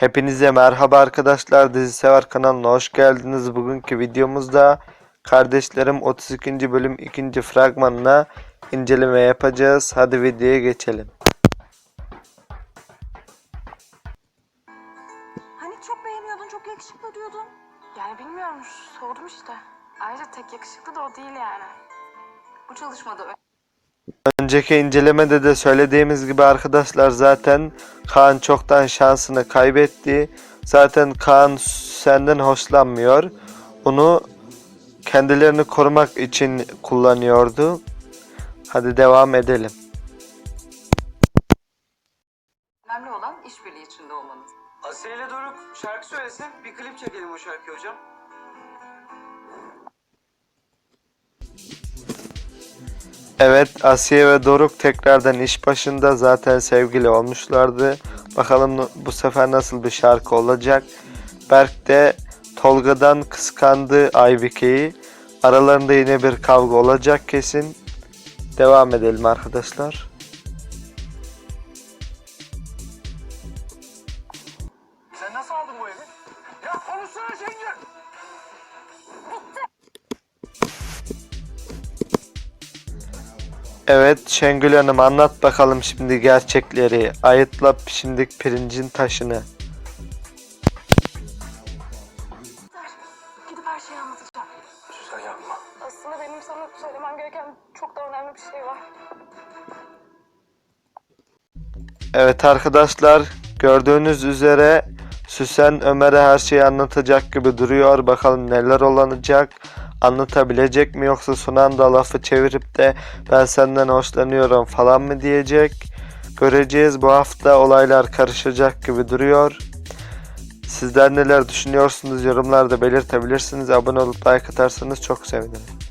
Hepinize merhaba arkadaşlar. Dizi Sever kanalına hoş geldiniz. Bugünkü videomuzda Kardeşlerim 32. bölüm 2. fragmanına inceleme yapacağız. Hadi videoya geçelim. Hani çok beğeniyordun, çok yakışıklı diyordun. Yani bilmiyorum sordum işte. Ayrıca tek yakışıklı da o değil yani. Bu çalışmada Önceki incelemede de söylediğimiz gibi arkadaşlar zaten Kaan çoktan şansını kaybetti. Zaten Kaan senden hoşlanmıyor. Onu kendilerini korumak için kullanıyordu. Hadi devam edelim. önemli olan işbirliği içinde olmanız. Asiye ile Doruk şarkı söylesin. Bir klip çekelim o şarkıyı hocam. Evet Asiye ve Doruk tekrardan iş başında zaten sevgili olmuşlardı. Bakalım bu sefer nasıl bir şarkı olacak. Berk de Tolga'dan kıskandı Aybike'yi. Aralarında yine bir kavga olacak kesin. Devam edelim arkadaşlar. Sen nasıl aldın bu evi? Ya konuşsana Şengül. Evet Şengül Hanım anlat bakalım şimdi gerçekleri. Ayıtla şimdik pirincin taşını. Gidip her şeyi anlatacağım. Sen yapma. Aslında benim sana söylemem gereken çok da önemli bir şey var. Evet arkadaşlar gördüğünüz üzere Süsen Ömer'e her şeyi anlatacak gibi duruyor. Bakalım neler olanacak. Anlatabilecek mi yoksa son anda lafı çevirip de ben senden hoşlanıyorum falan mı diyecek. Göreceğiz bu hafta olaylar karışacak gibi duruyor. Sizler neler düşünüyorsunuz yorumlarda belirtebilirsiniz. Abone olup like atarsanız çok sevinirim.